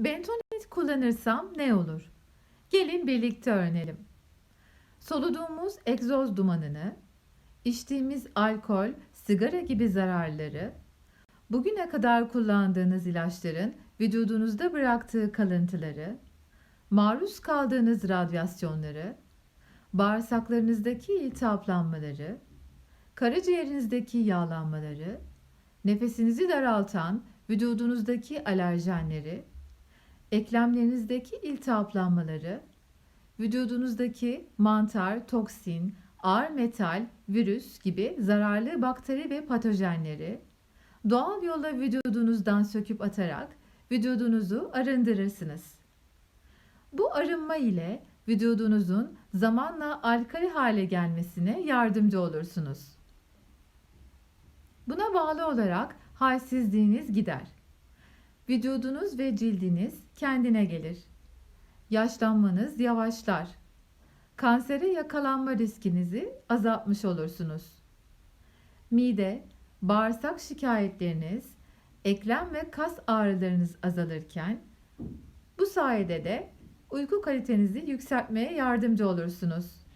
Bentonit kullanırsam ne olur? Gelin birlikte öğrenelim. Soluduğumuz egzoz dumanını, içtiğimiz alkol, sigara gibi zararları, bugüne kadar kullandığınız ilaçların vücudunuzda bıraktığı kalıntıları, maruz kaldığınız radyasyonları, bağırsaklarınızdaki iltihaplanmaları, karaciğerinizdeki yağlanmaları, nefesinizi daraltan vücudunuzdaki alerjenleri, eklemlerinizdeki iltihaplanmaları, vücudunuzdaki mantar, toksin, ağır metal, virüs gibi zararlı bakteri ve patojenleri doğal yolla vücudunuzdan söküp atarak vücudunuzu arındırırsınız. Bu arınma ile vücudunuzun zamanla alkali hale gelmesine yardımcı olursunuz. Buna bağlı olarak halsizliğiniz gider. Vücudunuz ve cildiniz kendine gelir. Yaşlanmanız yavaşlar. Kansere yakalanma riskinizi azaltmış olursunuz. Mide, bağırsak şikayetleriniz, eklem ve kas ağrılarınız azalırken bu sayede de uyku kalitenizi yükseltmeye yardımcı olursunuz.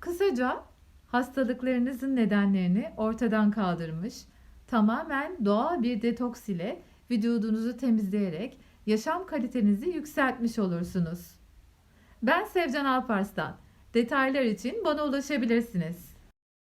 Kısaca hastalıklarınızın nedenlerini ortadan kaldırmış, tamamen doğal bir detoks ile vücudunuzu temizleyerek yaşam kalitenizi yükseltmiş olursunuz. Ben Sevcan Alparslan. Detaylar için bana ulaşabilirsiniz.